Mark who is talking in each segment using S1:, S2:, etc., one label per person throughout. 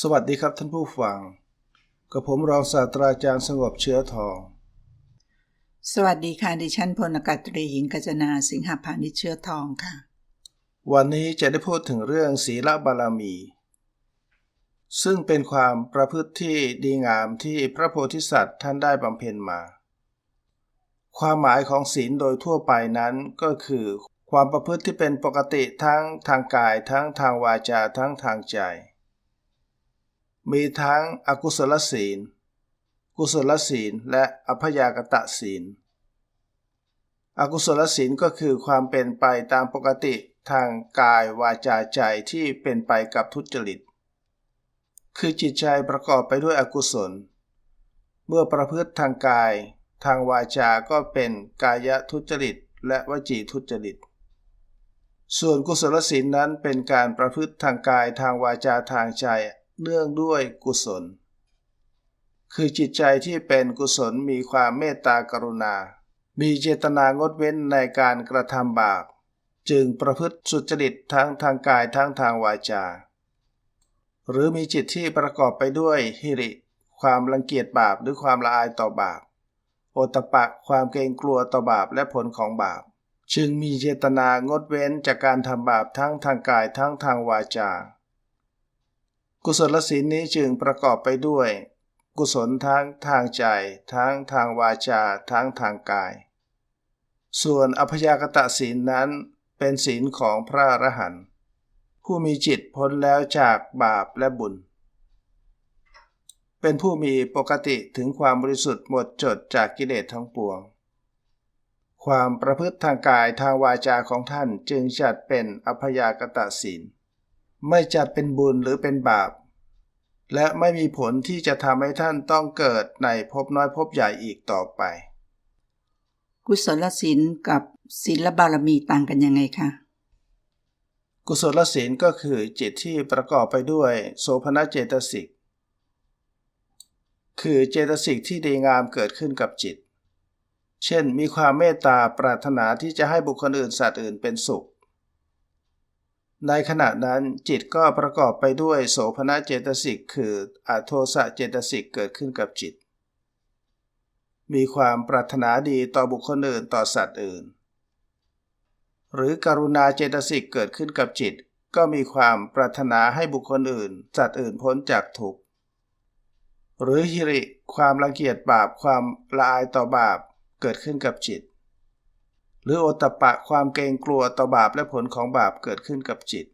S1: สวัสดีครับท่านผู้ฟัง กับผมรองศาสตราจารย์สงบเชื้อทอง
S2: สวัสดีค่ะ ดิฉันพลอากาศตรีหญิงกัจนาสิงหพานิชเชื้อทองค่ะ
S1: วันนี้จะได้พูดถึงเรื่องศีลบารมี ซึ่งเป็นความประพฤติที่ดีงามที่พระโพธิสัตว์ท่านได้บำเพ็ญมา ความหมายของศีลโดยทั่วไปนั้นก็คือ ความประพฤติที่เป็นปกติทั้งทางกายทั้งทางวาจาทั้งทางใจ มีทั้งอกุศลศีล กุศลศีล และอภยากตะศีล อกุศลศีลก็คือความเป็นไปตามปกติทางกายวาจาใจที่เป็นไปกับทุจริต คือจิตใจประกอบไปด้วยอกุศล เมื่อประพฤติทางกาย ทางวาจาก็เป็นกายทุจริต และวจีทุจริต ส่วนกุศลศีลนั้นเป็นการประพฤติทางกายทางวาจาทางใจ เนื่องด้วยกุศล คือจิตใจที่เป็นกุศลมีความเมตตากรุณา มีเจตนางดเว้นในการกระทำบาปจึงประพฤติสุจริตทั้งทางกายทั้งทางวาจา หรือมีจิตที่ประกอบไปด้วยฮิริ ความรังเกียจบาปหรือความละอายต่อบาป โอตปะความเกรงกลัวต่อบาปและผลของบาป จึงมีเจตนางดเว้นจากการทำบาปทั้งทางกายทั้งทางวาจา กุศลศีลนี้จึงประกอบไปด้วย กุศลทั้งทางใจ ทั้งทางวาจา ทั้งทางกาย ส่วนอภยากตะศีลนั้นเป็นศีลของพระอรหันต์ผู้มีจิตพ้นแล้วจากบาปและบุญ เป็นผู้มีปกติถึงความบริสุทธิ์หมดจดจากกิเลสทั้งปวง ความประพฤติทางกายทางวาจาของท่านจึงจัดเป็นอภยากตะศีล ไม่จัดเป็นบุญหรือเป็นบาป และไม่มีผลที่จะทำให้ท่านต้องเกิดในภพน้อยภพใหญ่อีกต่อไป
S2: กุศลศีลกับศีลบารมีต่างกันยังไงคะ
S1: กุศลศีลก็คือจิตที่ประกอบไปด้วยโสภณเจตสิก คือเจตสิกที่ดีงามเกิดขึ้นกับจิต เช่น มีความเมตตาปรารถนาที่จะให้บุคคลอื่นสัตว์อื่นเป็นสุข ในขณะนั้นจิตก็ประกอบไปด้วยโสภณเจตสิกคืออโทสะเจตสิกเกิดขึ้นกับจิต มีความปรารถนาดีต่อบุคคลอื่นต่อสัตว์อื่น หรือกรุณาเจตสิกเกิดขึ้นกับจิต ก็มีความปรารถนาให้บุคคลอื่น สัตว์อื่นพ้นจากทุกข์หรือฮิริความรังเกียจบาปความละอายต่อบาปเกิดขึ้นกับจิต หรือโอตตปะความเกรงกลัวต่อบาปและผลของบาปเกิดขึ้นกับจิต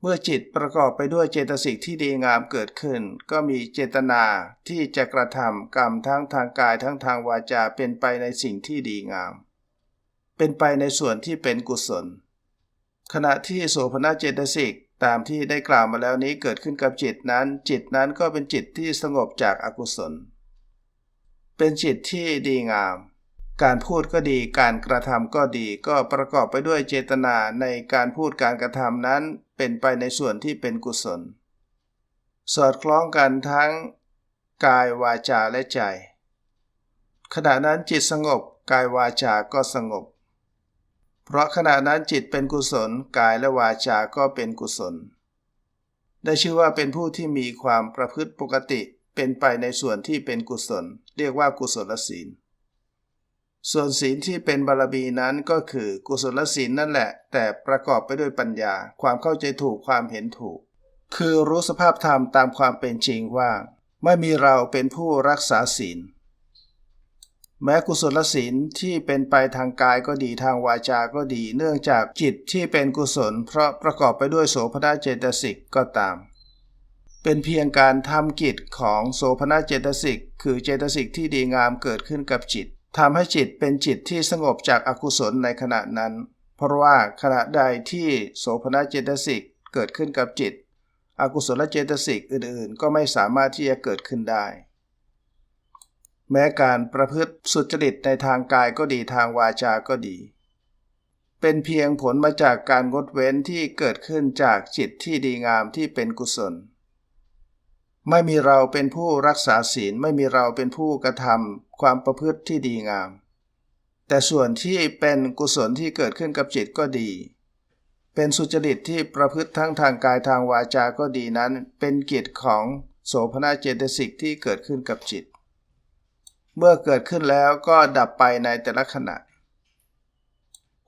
S1: เมื่อจิตประกอบไปด้วยเจตสิกที่ดีงามเกิดขึ้น ก็มีเจตนาที่จะกระทำกรรมทั้งทางกายทั้งทางวาจาเป็นไปในสิ่งที่ดีงาม เป็นไปในส่วนที่เป็นกุศล ขณะที่โสภณเจตสิกตามที่ได้กล่าวมาแล้วนี้เกิดขึ้นกับจิตนั้น จิตนั้นก็เป็นจิตที่สงบจากอากุศล เป็นจิตที่ดีงาม การพูดก็ดี การกระทำก็ดี ก็ประกอบไปด้วยเจตนาในการพูดการกระทำนั้นเป็นไปในส่วนที่เป็นกุศล สอดคล้องกันทั้ง กายวาจาและใจ ขณะนั้นจิตสงบกายวาจาก็สงบ เพราะขณะนั้นจิตเป็นกุศล กายและวาจาก็เป็นกุศล ได้ชื่อว่าเป็นผู้ที่มีความประพฤติปกติเป็นไปในส่วนที่เป็นกุศล เรียกว่ากุศลศีล ส่วนศีลที่เป็นบารมีนั้นก็คือกุศลศีลนั่นแหละ แต่ประกอบไปด้วยปัญญา ความเข้าใจถูกความเห็นถูก คือรู้สภาพธรรมตามความเป็นจริงว่า ไม่มีเราเป็นผู้รักษาศีล แม้กุศลศีลที่เป็นไปทางกายก็ดีทางวาจาก็ดี เนื่องจากจิตที่เป็นกุศล เพราะประกอบไปด้วยโสภณเจตสิกก็ตาม เป็นเพียงการทำกิจของโสภณเจตสิกคือเจตสิกที่ดีงามเกิดขึ้นกับจิต ทำให้จิตเป็นจิตที่สงบจากอากุศลในขณะนั้น เพราะว่าขณะใดที่โสภณเจตสิกเกิดขึ้นกับจิต อกุศลเจตสิกอื่นๆ ก็ไม่สามารถที่จะเกิดขึ้นได้ แม้การประพฤติสุจริตในทางกายก็ดีทางวาจาก็ดี เป็นเพียงผลมาจากการงดเว้นที่เกิดขึ้นจากจิตที่ดีงามที่เป็นกุศล ไม่มีเราเป็นผู้รักษาศีลไม่มีเราเป็นผู้กระทำความประพฤติที่ดีงาม แต่ส่วนที่เป็นกุศลที่เกิดขึ้นกับจิตก็ดี เป็นสุจริตที่ประพฤติทั้งทางกายทางวาจาก็ดีนั้น เป็นกิจของโสภณเจตสิกที่เกิดขึ้นกับจิต เมื่อเกิดขึ้นแล้วก็ดับไปในแต่ละขณะ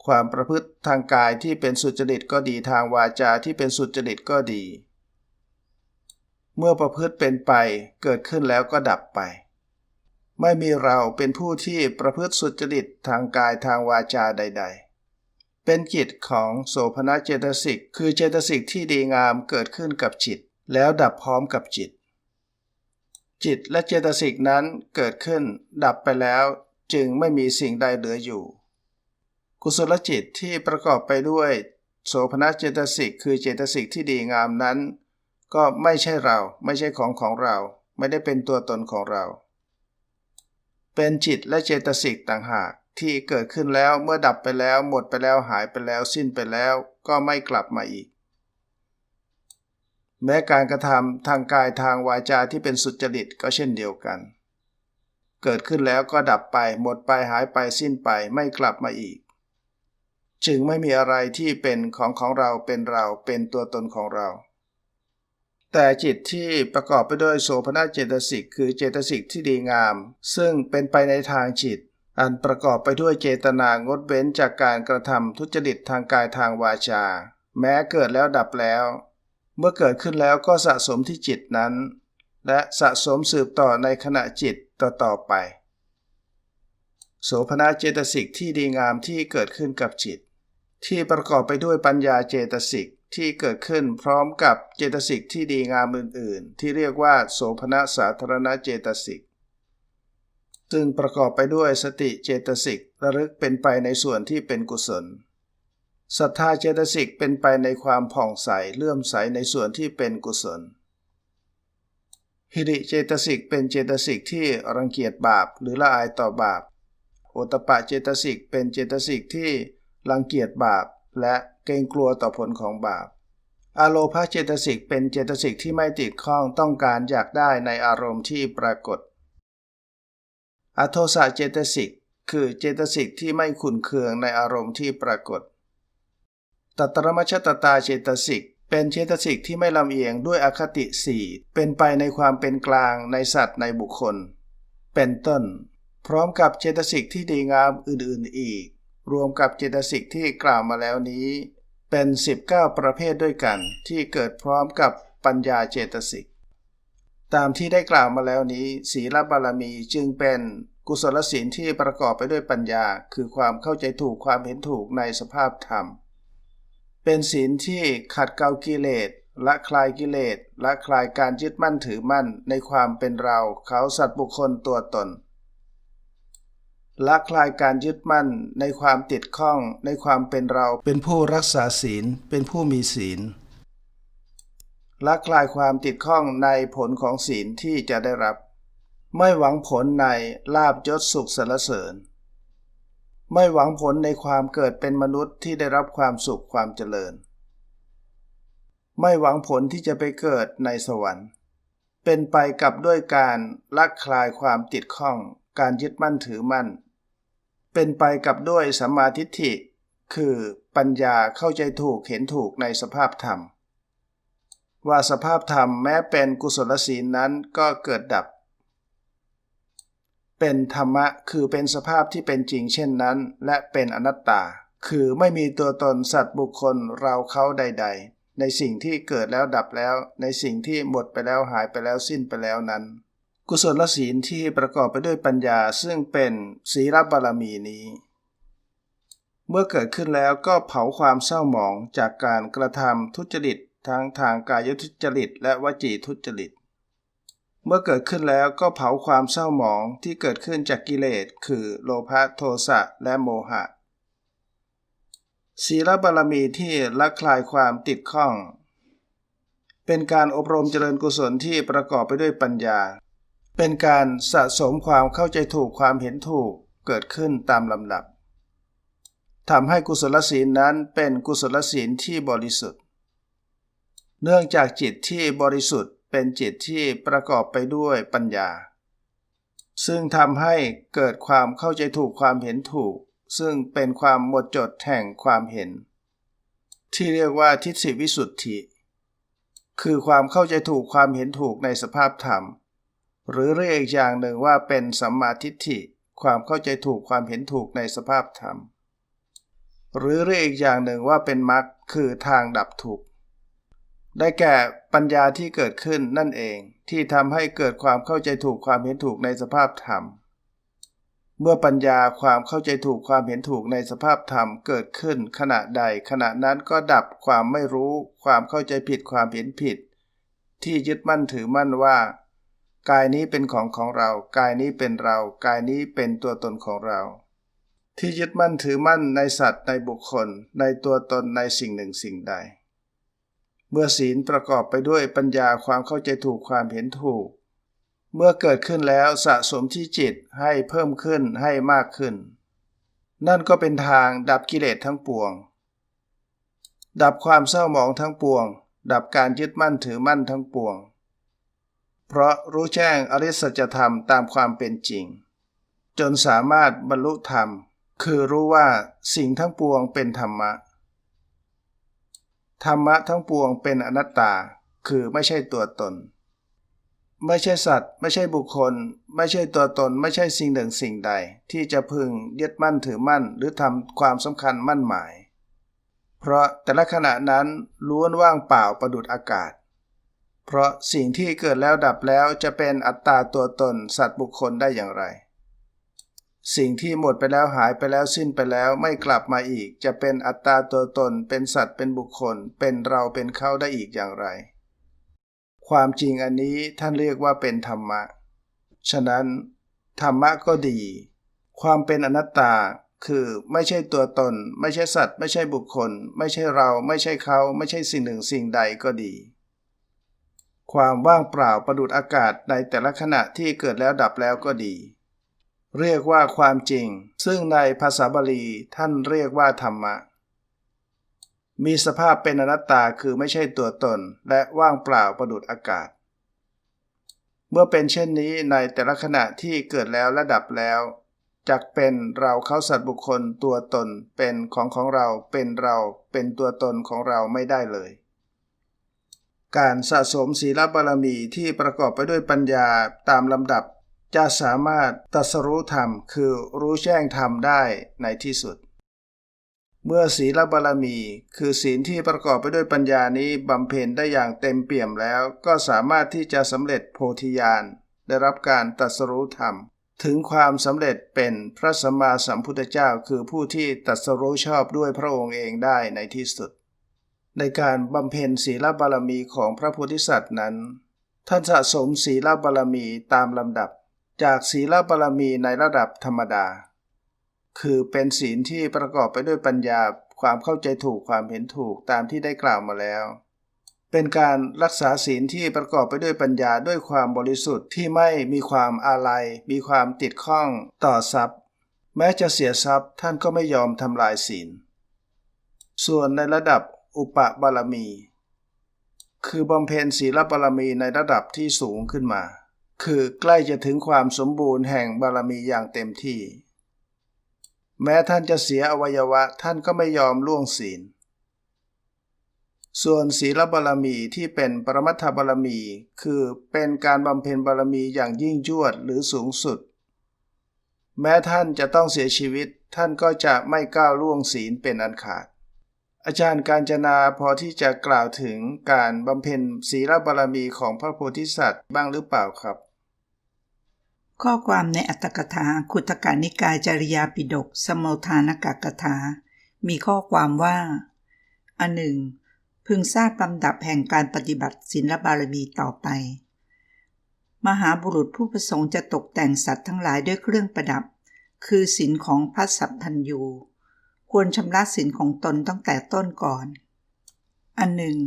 S1: ความประพฤติทางกายที่เป็นสุจริตก็ดีทางวาจาที่เป็นสุจริตก็ดี เมื่อประพฤติเป็นไปเกิดขึ้นแล้วก็ดับไป ไม่มีเราเป็นผู้ที่ประพฤติสุจริตทางกายทางวาจาใด ๆ เป็นกิจของโสภณเจตสิกคือเจตสิกที่ดีงามเกิดขึ้นกับจิต แล้วดับพร้อมกับจิต จิตและเจตสิกนั้นเกิดขึ้น ดับไปแล้วจึงไม่มีสิ่งใดเหลืออยู่ กุศลจิตที่ประกอบไปด้วย โสภณเจตสิกคือเจตสิกที่ดีงามนั้น ก็ไม่ใช่เรา ไม่ใช่ของของเรา ไม่ได้เป็นตัวตนของเรา เป็นจิตและเจตสิกต่างหากที่เกิดขึ้นแล้วเมื่อดับไปแล้วหมดไปแล้วหายไปแล้วสิ้นไปแล้ว ก็ไม่กลับมาอีก แม้การกระทำทางกายทางวาจาที่เป็นสุจริตก็เช่นเดียวกัน เกิดขึ้นแล้วก็ดับไป หมดไปหายไปสิ้นไปไม่กลับมาอีก จึงไม่มีอะไรที่เป็นของของเราเป็นเราเป็นตัวตนของเรา แต่จิตที่ประกอบไปด้วยโสภณเจตสิกคือเจตสิกที่ดีงาม ซึ่งเป็นไปในทางจิต อันประกอบไปด้วยเจตนางดเว้นจากการกระทำทุจริตทางกายทางวาจา แม้เกิดแล้วดับแล้ว เมื่อเกิดขึ้นแล้วก็สะสมที่จิตนั้น และสะสมสืบต่อในขณะจิตต่อๆไป โสภณเจตสิกที่ดีงามที่เกิดขึ้นกับจิต ที่ประกอบไปด้วยปัญญาเจตสิก ที่เกิดขึ้นพร้อมกับเจตสิกที่ดีงามอื่นๆ ที่เรียกว่า โสภณสาธารณเจตสิกซึ่งประกอบไปด้วยสติเจตสิกระลึกเป็นไปในส่วนที่เป็นกุศลศรัทธาเจตสิกเป็นไปในความผ่องใสเลื่อมใสในส่วนที่เป็นกุศลฮิริเจตสิกเป็นเจตสิกที่รังเกียจบาปหรือละอายต่อบาปโอตปะเจตสิกเป็นเจตสิกที่รังเกียจบาปและ เกรงกลัวต่อผลของบาปอโลภาเจตสิกเป็นเจตสิกที่ไม่ติดข้องต้องการอยากได้ในอารมณ์ที่ปรากฏ อโทสะเจตสิกคือเจตสิกที่ไม่ขุนเคืองในอารมณ์ที่ปรากฏ ตัตรมชตตาเจตสิกเป็นเจตสิกที่ไม่ลำเอียงด้วยอคติสี่เป็นไปในความเป็นกลางในสัตว์ในบุคคล เป็นต้น พร้อมกับเจตสิกที่ดีงามอื่นๆอีก รวมกับเจตสิกที่กล่าวมาแล้วนี้ เป็น 19 ประเภทด้วยกันที่เกิดพร้อมกับปัญญาเจตสิก ตามที่ได้กล่าวมาแล้วนี้ ศีลบารมีจึงเป็นกุศลศีลที่ประกอบไปด้วยปัญญา คือความเข้าใจถูกความเห็นถูกในสภาพธรรม เป็นศีลที่ขัดเกลากิเลสละคลายกิเลสละคลายการยึดมั่นถือมั่นในความเป็นเราเขาสัตว์บุคคลตัวตน ละคลายการยึดมั่นในความติดข้องในความเป็นเราเป็นผู้รักษาศีล เป็นผู้มีศีลละคลายความติดข้องในผลของศีลที่จะได้รับ ไม่หวังผลในลาบยศสุขสรรเสริญ ไม่หวังผลในความเกิดเป็นมนุษย์ที่ได้รับความสุขความเจริญ ไม่หวังผลที่จะไปเกิดในสวรรค์ เป็นไปกับด้วยการละคลายความติดข้องการยึดมั่นถือมั่น เป็นไปกับด้วยสัมมาทิฏฐิ คือปัญญาเข้าใจถูกเห็นถูกในสภาพธรรม ว่าสภาพธรรมแม้เป็นกุศลศีลนั้นก็เกิดดับ เป็นธรรมะคือเป็นสภาพที่เป็นจริงเช่นนั้น และเป็นอนัตตา คือไม่มีตัวตนสัตว์บุคคลเราเขาใด ๆ ในสิ่งที่เกิดแล้วดับแล้ว ในสิ่งที่หมดไปแล้วหายไปแล้วสิ้นไปแล้วนั้น กุศลศีลที่ประกอบไปด้วยปัญญาซึ่งเป็นศีลบารมีนี้ เมื่อเกิดขึ้นแล้วก็เผาความเศร้าหมองจากการกระทำทุจริตทั้งทางกายทุจริต และวจีทุจริต เมื่อเกิดขึ้นแล้วก็เผาความเศร้าหมองที่เกิดขึ้นจากกิเลส คือโลภะโทสะและโมหะ ศีลบารมีที่ละคลายความติดข้อง เป็นการอบรมเจริญกุศลที่ประกอบไปด้วยปัญญา เป็นการสะสมความเข้าใจถูกความเห็นถูกเกิดขึ้นตามลำดับทำให้กุศลศีลนั้นเป็นกุศลศีลที่บริสุทธิ์ เนื่องจากจิตที่บริสุทธิ์เป็นจิตที่ประกอบไปด้วยปัญญา ซึ่งทำให้เกิดความเข้าใจถูกความเห็นถูก ซึ่งเป็นความหมดจดแห่งความเห็น ที่เรียกว่าทิฏฐิวิสุทธิ คือความเข้าใจถูกความเห็นถูกในสภาพธรรม หรือเรียกอีกอย่างหนึ่งว่าเป็นสัมมาทิฏฐิ ความเข้าใจถูกความเห็นถูกในสภาพธรรม หรือเรียกอีกอย่างหนึ่งว่าเป็นมรรคคือทางดับทุกข์ได้แก่ปัญญาที่เกิดขึ้นนั่นเองที่ทำให้เกิดความเข้าใจถูกความเห็นถูกในสภาพธรรม เมื่อปัญญาความเข้าใจถูกความเห็นถูกในสภาพธรรมเกิดขึ้นขณะใด ขณะนั้นก็ดับความไม่รู้ ความเข้าใจผิดความเห็นผิด ที่ยึดมั่นถือมั่นว่า กายนี้เป็นของของเรา กายนี้เป็นเรา กายนี้เป็นตัวตนของเรา ที่ยึดมั่นถือมั่นในสัตว์ในบุคคล ในตัวตนในสิ่งหนึ่งสิ่งใด เมื่อศีลประกอบไปด้วยปัญญาความเข้าใจถูกความเห็นถูก เมื่อเกิดขึ้นแล้วสะสมที่จิตให้เพิ่มขึ้นให้มากขึ้น นั่นก็เป็นทางดับกิเลสทั้งปวง ดับความเศร้าหมองทั้งปวง ดับการยึดมั่นถือมั่นทั้งปวง เพราะรู้แจ้งอริสัจธรรมตามความเป็นจริง จนสามารถบรรลุธรรม คือรู้ว่าสิ่งทั้งปวงเป็นธรรมะ ธรรมะทั้งปวงเป็นอนัตตา คือไม่ใช่ตัวตน ไม่ใช่สัตว์ ไม่ใช่บุคคล ไม่ใช่ตัวตน ไม่ใช่สิ่งหนึ่งสิ่งใด ที่จะพึงยึดมั่นถือมั่น หรือทำความสำคัญมั่นหมาย เพราะแต่ละขณะนั้นล้วนว่างเปล่าประดุดอากาศ เพราะสิ่งที่เกิดแล้วดับแล้วจะเป็นอัตตาตัวตนสัตว์บุคคลได้อย่างไร สิ่งที่หมดไปแล้วหายไปแล้วสิ้นไปแล้วไม่กลับมาอีก จะเป็นอัตตาตัวตน เป็นสัตว์เป็นบุคคล เป็นเราเป็นเขาได้อีกอย่างไร ความจริงอันนี้ท่านเรียกว่าเป็นธรรมะ ฉะนั้น ธรรมะก็ดี ความเป็นอนัตตาคือไม่ใช่ตัวตน ไม่ใช่สัตว์ ไม่ใช่บุคคล ไม่ใช่เรา ไม่ใช่เขา ไม่ใช่สิ่งหนึ่งสิ่งใดก็ดี ความว่างเปล่าประดุดอากาศในแต่ละขณะที่เกิดแล้วดับแล้วก็ดี เรียกว่าความจริง ซึ่งในภาษาบาลีท่านเรียกว่าธรรมะ มีสภาพเป็นอนัตตาคือไม่ใช่ตัวตน และว่างเปล่าประดุดอากาศ เมื่อเป็นเช่นนี้ในแต่ละขณะที่เกิดแล้วและดับแล้วจักเป็นเราเขาสัตว์บุคคลตัวตนเป็นของของเราเป็นเราเป็นตัวตนของเราไม่ได้เลย การสะสมศีลบารมีที่ประกอบไปด้วยปัญญาตามลำดับ จะสามารถตัสรู้ธรรมคือรู้แจ้งธรรมได้ในที่สุด เมื่อศีลบารมี คือศีลที่ประกอบไปด้วยปัญญานี้บำเพ็ญได้อย่างเต็มเปี่ยมแล้ว ก็สามารถที่จะสำเร็จโพธิญาณได้รับการตัสรู้ธรรม ถึงความสำเร็จเป็นพระสัมมาสัมพุทธเจ้า คือผู้ที่ตัสรู้ชอบด้วยพระองค์เองได้ในที่สุด ในการบำเพ็ญศีลบารมีของพระโพธิสัตว์นั้น ท่านสะสมศีลบารมีตามลำดับ จากศีลบารมีในระดับธรรมดา คือเป็นศีลที่ประกอบไปด้วยปัญญาความเข้าใจถูกความเห็นถูกตามที่ได้กล่าวมาแล้ว เป็นการรักษาศีลที่ประกอบไปด้วยปัญญาด้วยความบริสุทธิ์ที่ไม่มีความอาลัย มีความติดข้องต่อทรัพย์ แม้จะเสียทรัพย์ท่านก็ไม่ยอมทำลายศีล ส่วนในระดับ อุปบารมี คือบำเพ็ญศีลบารมีในระดับที่สูงขึ้นมา คือใกล้จะถึงความสมบูรณ์แห่งบารมีอย่างเต็มที่ แม้ท่านจะเสียอวัยวะท่านก็ไม่ยอมล่วงศีล ส่วนศีลบารมีที่เป็นปรมัตถบารมี คือเป็นการบำเพ็ญบารมีอย่างยิ่งยวดหรือสูงสุด แม้ท่านจะต้องเสียชีวิตท่านก็จะไม่ก้าวล่วงศีลเป็นอันขาด อาจารย์การจนาพอที่จะกล่าวถึงการบำเพ็ญศีลบารมีของพระโพธิสัตว์บ้างหรือเปล่าครับ
S2: ข้อความในอัตถกถาคุตกานิกายจริยาปิฎกสมโมทานกกถา มีข้อความว่า อันหนึ่ง พึงทราบลำดับแห่งการปฏิบัติศีลบารมีต่อไป มหาบุรุษผู้ประสงค์จะตกแต่งสัตว์ทั้งหลายด้วยเครื่องประดับ คือศีลของพระสัพพัญยู ควรชำระศีลของตนตั้งแต่ต้นก่อน อันหนึ่ง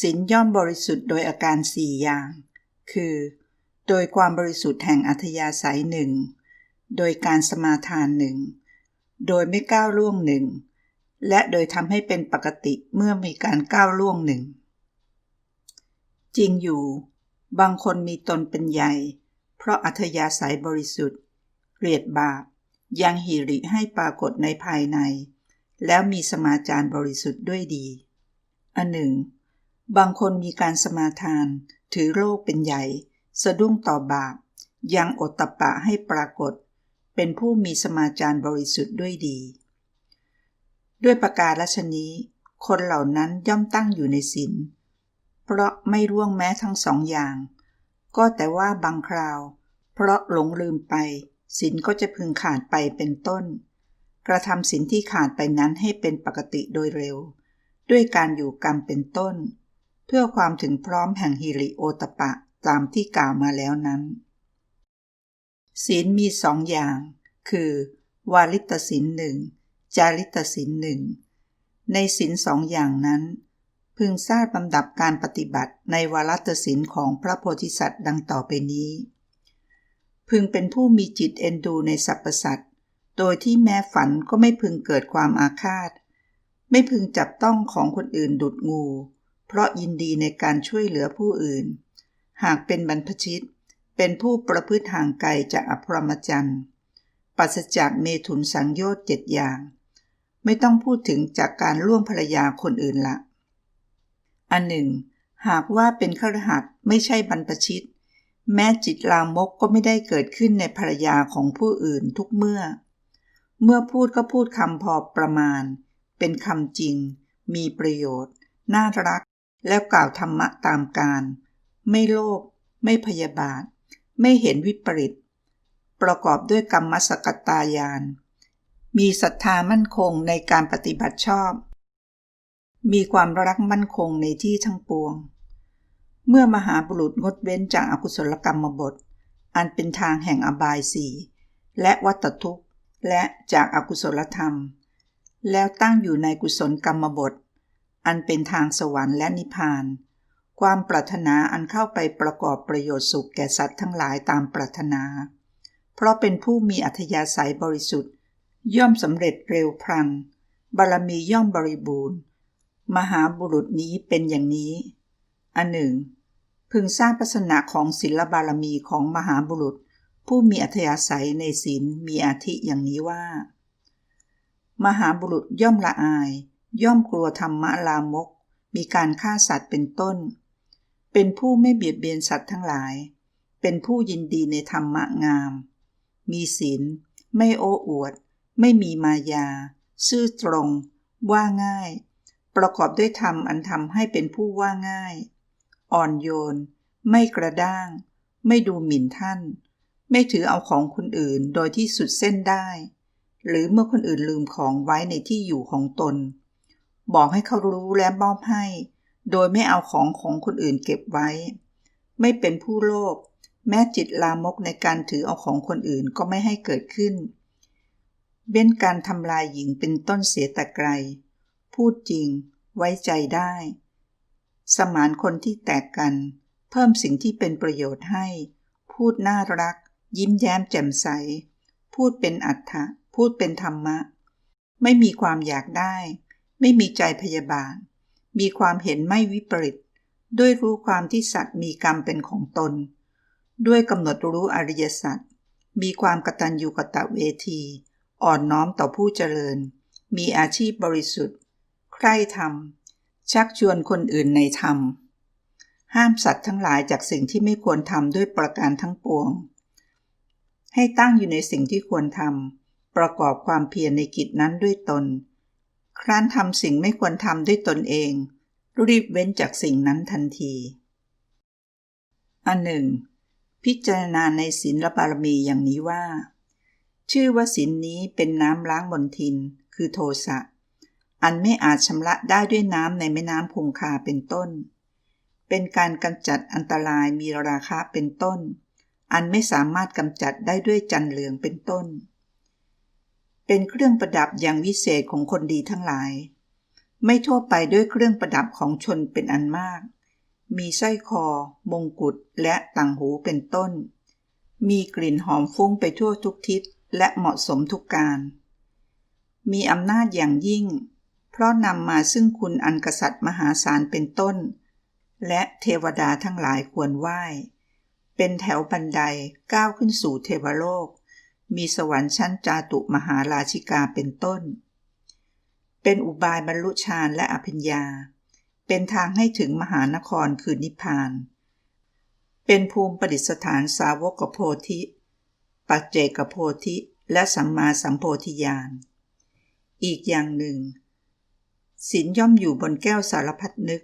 S2: ศีลย่อมบริสุทธิ์โดยอาการสี่อย่าง คือ โดยความบริสุทธิ์แห่งอัธยาศัยหนึ่ง โดยการสมาทานหนึ่ง โดยไม่ก้าวล่วงหนึ่ง และโดยทำให้เป็นปกติเมื่อมีการก้าวล่วงหนึ่ง จริงอยู่ บางคนมีตนเป็นใหญ่ เพราะอัธยาศัยบริสุทธิ์เกลียดบาปยังหิริให้ปรากฏในภายใน แล้วมีสมาจารบริสุทธิ์ด้วยดี อันหนึ่ง บางคนมีการสมาทาน ถือโลกเป็นใหญ่ สะดุ้งต่อบาป ยังอดตะปะให้ปรากฏ เป็นผู้มีสมาจารบริสุทธิ์ด้วยดี ด้วยประการลัชนี้ คนเหล่านั้นย่อมตั้งอยู่ในศีลเพราะไม่ร่วงแม้ทั้งสองอย่าง ก็แต่ว่าบางคราว เพราะหลงลืมไปศีลก็จะพึงขาดไปเป็นต้น กระทำศีลที่ขาดไปนั้นให้เป็นปกติโดยเร็ว ด้วยการอยู่กรรมเป็นต้น เพื่อความถึงพร้อมแห่งฮิริโอตปะตามที่กล่าวมาแล้วนั้น ศีลมีสองอย่าง คือ วาลิตศีลหนึ่งจาริตศีลหนึ่งในศีลสองอย่างนั้น พึงทราบลำดับการปฏิบัติในวาลตศีลของพระโพธิสัตว์ดังต่อไปนี้ พึงเป็นผู้มีจิตเอ็นดูในสรรพสัตว โดยที่แม้ฝันก็ไม่พึงเกิดความอาฆาต ไม่พึงจับต้องของคนอื่นดุดงู เพราะยินดีในการช่วยเหลือผู้อื่น หากเป็นบรรพชิต เป็นผู้ประพฤติห่างไกลจากอภรมจันทร์ปัสจากเมถุนสังโยชน์เจ็ดอย่าง ไม่ต้องพูดถึงจากการล่วงภรรยาคนอื่นละ อันหนึ่ง หากว่าเป็นขรหัสไม่ใช่บรรพชิต แม้จิตลามกก็ไม่ได้เกิดขึ้นในภรรยาของผู้อื่นทุกเมื่อ เมื่อพูดก็พูดคำพอประมาณ เป็นคำจริง มีประโยชน์ น่ารัก แล้วกล่าวธรรมะตามการ ไม่โลภ ไม่พยาบาท ไม่เห็นวิปริต ประกอบด้วยกรรมสกตายาน มีศรัทธามั่นคงในการปฏิบัติชอบ มีความรักมั่นคงในที่ทั้งปวง เมื่อมหาบุรุษงดเว้นจากอากุศลกรรมบท อันเป็นทางแห่งอบายสี่และวัตทุกข์ และจากอากุศลธรรม แล้วตั้งอยู่ในกุศลกรรมบท อันเป็นทางสวรรค์และนิพพาน ความปรารถนาอันเข้าไปประกอบประโยชน์สุขแก่สัตว์ทั้งหลายตามปรารถนา เพราะเป็นผู้มีอัธยาศัยบริสุทธิ์ ย่อมสำเร็จเร็วพลัน บารมีย่อมบริบูรณ์ มหาบุรุษนี้เป็นอย่างนี้ อันหนึ่ง พึงสร้างลักษณะของศิลบารมีของมหาบุรุษ ผู้มีอัธยาศัยในศีลมีอาทิอย่างนี้ว่า มหาบุรุษย่อมละอาย ย่อมกลัวธรรมะลามก มีการฆ่าสัตว์เป็นต้น เป็นผู้ไม่เบียดเบียนสัตว์ทั้งหลาย เป็นผู้ยินดีในธรรมะงาม มีศีล ไม่โอ้อวด ไม่มีมายา ซื่อตรง ว่าง่าย ประกอบด้วยธรรมอันทำให้เป็นผู้ว่าง่าย อ่อนโยน ไม่กระด้าง ไม่ดูหมิ่นท่าน ไม่ถือเอาของคนอื่นโดยที่สุดเส้นได้ หรือเมื่อคนอื่นลืมของไว้ในที่อยู่ของตน บอกให้เขารู้และมอบให้ โดยไม่เอาของของคนอื่นเก็บไว้ ไม่เป็นผู้โลภแม้จิตลามกในการถือเอาของคนอื่นก็ไม่ให้เกิดขึ้น เบ้นการทำลายหญิงเป็นต้นเสียแต่ไกล พูดจริง ไว้ใจได้ สมานคนที่แตกกัน เพิ่มสิ่งที่เป็นประโยชน์ให้ พูดน่ารัก ยิ้มแย้มแจ่มใส พูดเป็นอัฏฐะพูดเป็นธรรมะ ไม่มีความอยากได้ ไม่มีใจพยาบาท มีความเห็นไม่วิปริต ด้วยรู้ความที่สัตว์มีกรรมเป็นของตน ด้วยกำหนดรู้อริยสัจมีความกตัญญูกตเวที อ่อนน้อมต่อผู้เจริญ มีอาชีพบริสุทธิ์ ใคร่ธรรม ชักชวนคนอื่นในธรรม ห้ามสัตว์ทั้งหลายจากสิ่งที่ไม่ควรทำด้วยประการทั้งปวง ให้ตั้งอยู่ในสิ่งที่ควรทำประกอบความเพียรในกิจนั้นด้วยตน ครั้นทำสิ่งไม่ควรทำด้วยตนเอง รีบเว้นจากสิ่งนั้นทันที อันหนึ่ง พิจารณาในศีลบารมีอย่างนี้ว่า ชื่อว่าศีลนี้เป็นน้ำล้างมนทิน คือโทสะอันไม่อาจชำระได้ด้วยน้ำในแม่น้ำคงคาเป็นต้น เป็นการกำจัดอันตรายมีราคะเป็นต้น อันไม่สามารถกำจัดได้ด้วยจันเหลืองเป็นต้น เป็นเครื่องประดับอย่างวิเศษของคนดีทั้งหลาย ไม่ทั่วไปด้วยเครื่องประดับของชนเป็นอันมาก มีสร้อยคอ มงกุฎและต่างหูเป็นต้น มีกลิ่นหอมฟุ้งไปทั่วทุกทิศและเหมาะสมทุกการ มีอำนาจอย่างยิ่ง เพราะนำมาซึ่งคุณอันกษัตริย์มหาศาลเป็นต้น และเทวดาทั้งหลายควรไหว้ เป็นแถวบันไดก้าวขึ้นสู่เทวโลก มีสวรรค์ชั้นจาตุมหาราชิกาเป็นต้น เป็นอุบายบรรลุฌานและอภิญญา เป็นทางให้ถึงมหานครคือนิพพาน เป็นภูมิประดิษฐานสาวกโพธิ ปัจเจกโพธิและสัมมาสัมโพธิญาณ อีกอย่างหนึ่งศีลย่อมอยู่บนแก้วสารพัดนึก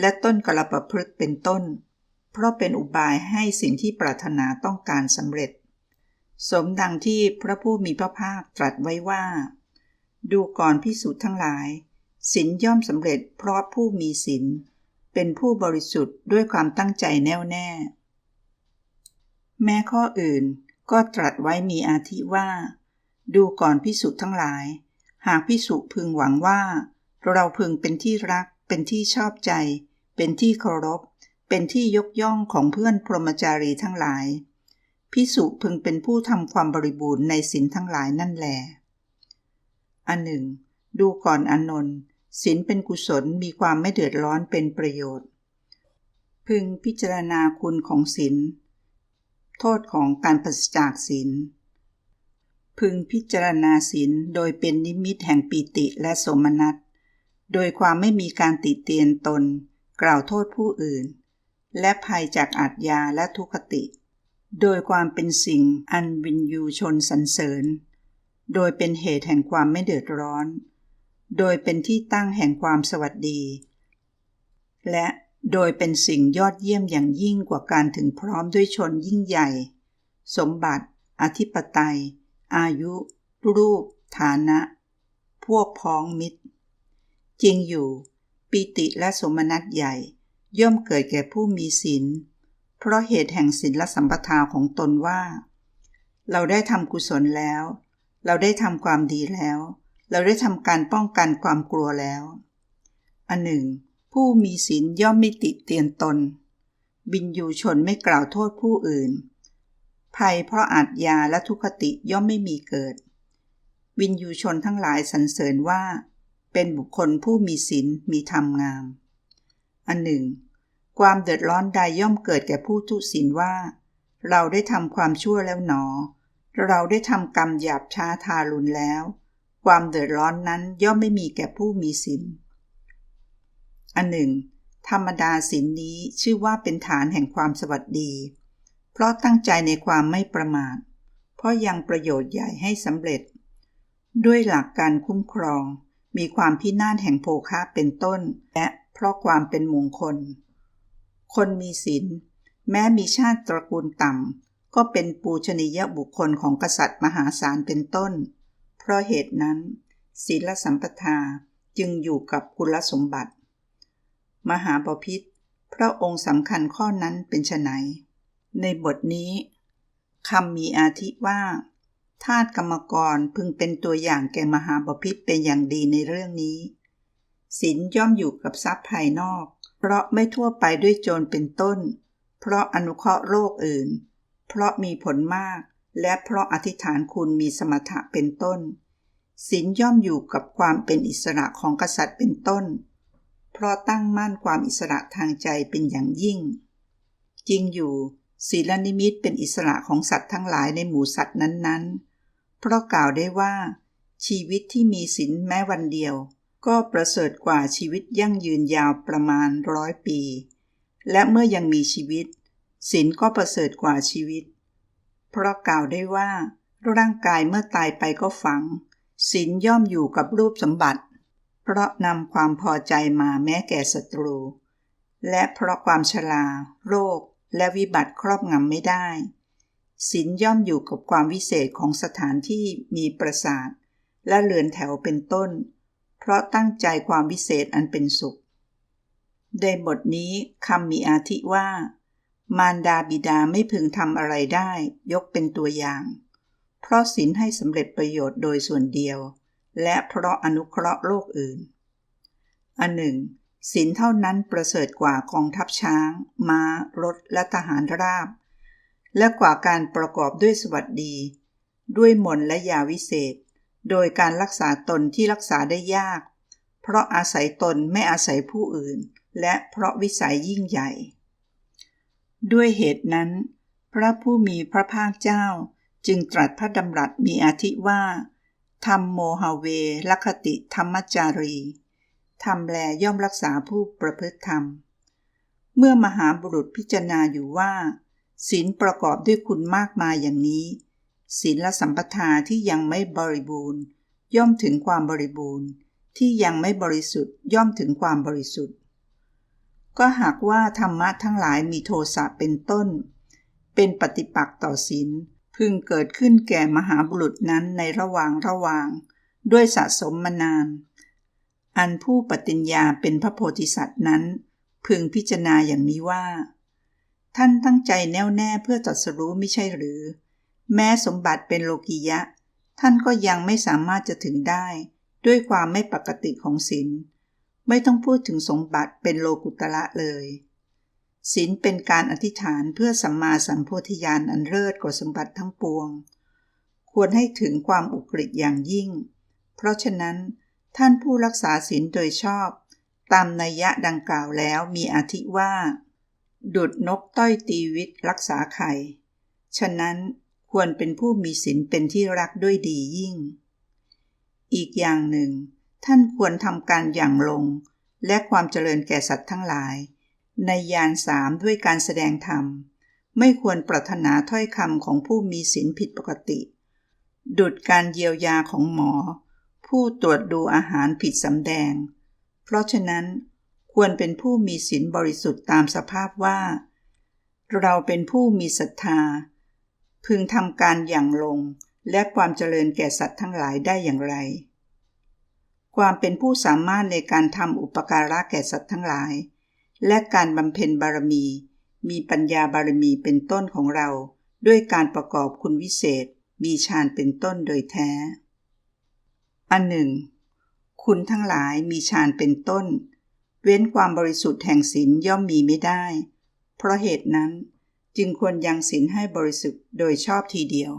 S2: และต้นกระประพฤกเป็นต้น เพราะเป็นอุบายให้สิ่งที่ปรารถนาต้องการสำเร็จ สมดังที่พระผู้มีพระภาคตรัสไว้ว่า ดูก่อนพิสูจน์ทั้งหลายศีลย่อมสำเร็จเพราะผู้มีศีลเป็นผู้บริสุทธิ์ด้วยความตั้งใจแน่วแน่ แม้ข้ออื่นก็ตรัสไว้มีอาทิว่า ดูก่อนพิสุทั้งหลาย หากพิสุพึงหวังว่า เราพึงเป็นที่รัก เป็นที่ชอบใจ เป็นที่เคารพ เป็นที่ยกย่องของเพื่อนพรหมจารีทั้งหลายพิสุพึงเป็นผู้ทำความบริบูรณ์ในศีลทั้งหลายนั่นแหลอันหนึ่ง ดูก่อนอนนท์ศีลเป็นกุศลมีความไม่เดือดร้อนเป็นประโยชน์ พึงพิจารณาคุณของศีลโทษของการปราศจากศีลพึงพิจารณาศีลโดยเป็นนิมิตแห่งปีติและสมนัตโดยความไม่มีการติเตียนตน กล่าวโทษผู้อื่น และภัยจากอาทยาและทุกติ โดยความเป็นสิ่งอันวินยูชนสรรเสริญ โดยเป็นเหตุแห่งความไม่เดือดร้อน โดยเป็นที่ตั้งแห่งความสวัสดี และโดยเป็นสิ่งยอดเยี่ยมอย่างยิ่งกว่าการถึงพร้อมด้วยชนยิ่งใหญ่ สมบัติ อธิปไตย อายุ รูป ฐานะ พวกพ้องมิตร จริงอยู่ ปิติและสมนัตใหญ่ ย่อมเกิดแก่ผู้มีศีล เพราะเหตุแห่งศีลและสัมปทาของตนว่า เราได้ทำกุศลแล้ว เราได้ทำความดีแล้ว เราได้ทำการป้องกันความกลัวแล้ว อันหนึ่ง ผู้มีศีลย่อมไม่ติเตียนตน บินยูชนไม่กล่าวโทษผู้อื่น ภัยเพราะอาจยาและทุคติย่อมไม่มีเกิด วินยูชนทั้งหลายสรรเสริญว่า เป็นบุคคลผู้มีศีลมีธรรมงาม อันหนึ่ง ความเดือดร้อนใดย่อมเกิดแก่ผู้ทุศีลว่า เราได้ทำความชั่วแล้วหนอ เราได้ทำกรรมหยาบช้าทารุณแล้ว ความเดือดร้อนนั้นย่อมไม่มีแก่ผู้มีศีลอันหนึ่ง ธรรมดาศีลนนี้ชื่อว่าเป็นฐานแห่งความสวัสดี เพราะตั้งใจในความไม่ประมาท เพราะยังประโยชน์ใหญ่ให้สำเร็จ ด้วยหลักการคุ้มครอง มีความพินาศแห่งโภคะเป็นต้น และ เพราะความเป็นมงคล คนมีศีลแม้มีชาติตระกูลต่ำ ก็เป็นปูชนียบุคคลของกษัตริย์มหาศาลเป็นต้น เพราะเหตุนั้น ศีลสัมปทาจึงอยู่กับกุลสมบัติ มหาบพิษพระองค์สำคัญข้อนั้นเป็นไฉนในบทนี้คำมีอาทิว่าทาตกรรมกรพึงเป็นตัวอย่างแก่มหาบพิษเป็นอย่างดีในเรื่องนี้ ศีลย่อมอยู่กับทรัพย์ภายนอก เพราะไม่ทั่วไปด้วยโจรเป็นต้น เพราะอนุเคราะห์โรคอื่น เพราะมีผลมาก และเพราะอธิษฐานคุณมีสมถะเป็นต้นศีลย่อมอยู่กับความเป็นอิสระของกษัตริย์เป็นต้น เพราะตั้งมั่นความอิสระทางใจเป็นอย่างยิ่ง จริงอยู่ศีลนิมิตเป็นอิสระของสัตว์ทั้งหลายในหมู่สัตว์นั้นๆ เพราะกล่าวได้ว่า ชีวิตที่มีศีลแม้วันเดียว ก็ประเสริฐกว่าชีวิตยั่งยืนยาวประมาณร้อยปี และเมื่อยังมีชีวิตศีลก็ประเสริฐกว่าชีวิต เพราะกล่าวได้ว่า ร่างกายเมื่อตายไปก็ฝังศีลย่อมอยู่กับรูปสมบัติ เพราะนำความพอใจมาแม้แก่ศัตรู และเพราะความชรา โรค และวิบัติครอบงำไม่ได้ศีลย่อมอยู่กับความวิเศษของสถานที่มีประสาท และเรือนแถวเป็นต้น เพราะตั้งใจความวิเศษอันเป็นสุข ในบทนี้คำมีอาทิว่า มารดาบิดาไม่พึงทำอะไรได้ ยกเป็นตัวอย่าง เพราะศีลให้สำเร็จประโยชน์โดยส่วนเดียว และเพราะอนุเคราะห์โลกอื่น อันหนึ่งศีลเท่านั้นประเสริฐกว่ากองทัพช้างม้า รถ และทหารราบ และกว่าการประกอบด้วยสวัสดี ด้วยมนและยาวิเศษ โดยการรักษาตนที่รักษาได้ยาก เพราะอาศัยตนไม่อาศัยผู้อื่น และเพราะวิสัยยิ่งใหญ่ ด้วยเหตุนั้น พระผู้มีพระภาคเจ้าจึงตรัสพระดำรัสมีอาทิว่าธรรมโมหเวลคติธรรมจารีทำแลย่อมรักษาผู้ประพฤติธรรม เมื่อมหาบุรุษพิจารณาอยู่ว่าศีลประกอบด้วยคุณมากมายอย่างนี้ ศีลและสัมปทาที่ยังไม่บริบูรณ์ ย่อมถึงความบริบูรณ์ ที่ยังไม่บริสุทธิ์ ย่อมถึงความบริสุทธิ์ ก็หากว่าธรรมะทั้งหลายมีโทสะเป็นต้น เป็นปฏิปักษ์ต่อศีลพึงเกิดขึ้นแก่มหาบุรุษนั้นในระหว่างระหว่าง ด้วยสะสมมานาน อันผู้ปฏิญญาเป็นพระโพธิสัตว์นั้น พึงพิจารณาอย่างนี้ว่า ท่านตั้งใจแน่วแน่เพื่อตรัสรู้ไม่ใช่หรือ แม้สมบัติเป็นโลกิยะ ท่านก็ยังไม่สามารถจะถึงได้ ด้วยความไม่ปกติของศีลไม่ต้องพูดถึงสมบัติเป็นโลกุตระเลยศีลเป็นการอธิษฐานเพื่อสัมมาสัมโพธิญาณอันเลิศกว่าสมบัติทั้งปวง ควรให้ถึงความอุกฤษอย่างยิ่ง เพราะฉะนั้น ท่านผู้รักษาศีลโดยชอบ ตามนัยยะดังกล่าวแล้วมีอาทิว่า ดุดนกต้อยตีวิตรักษาไข่ ฉะนั้น ควรเป็นผู้มีศีลเป็นที่รักด้วยดียิ่ง อีกอย่างหนึ่ง ท่านควรทำการอย่างลง และความเจริญแก่สัตว์ทั้งหลาย ในยานสามด้วยการแสดงธรรม ไม่ควรปรารถนาถ้อยคำของผู้มีศีลผิดปกติ ดุดการเยียวยาของหมอ ผู้ตรวจดูอาหารผิดสำแดง เพราะฉะนั้นควรเป็นผู้มีศีลบริสุทธิ์ตามสภาพว่า เราเป็นผู้มีศรัทธา พึงทำการอย่างลง และความเจริญแก่สัตว์ทั้งหลายได้อย่างไร ความเป็นผู้สามารถในการทำอุปการะแก่สัตว์ทั้งหลาย และการบำเพ็ญบารมี มีปัญญาบารมีเป็นต้นของเรา ด้วยการประกอบคุณวิเศษ มีฌานเป็นต้นโดยแท้ อันหนึ่ง คุณทั้งหลายมีฌานเป็นต้น เว้นความบริสุทธิ์แห่งศีลย่อมมีไม่ได้ เพราะเหตุนั้น จึงควรยังศีลให้บริสุทธิ์โดยชอบทีเดียว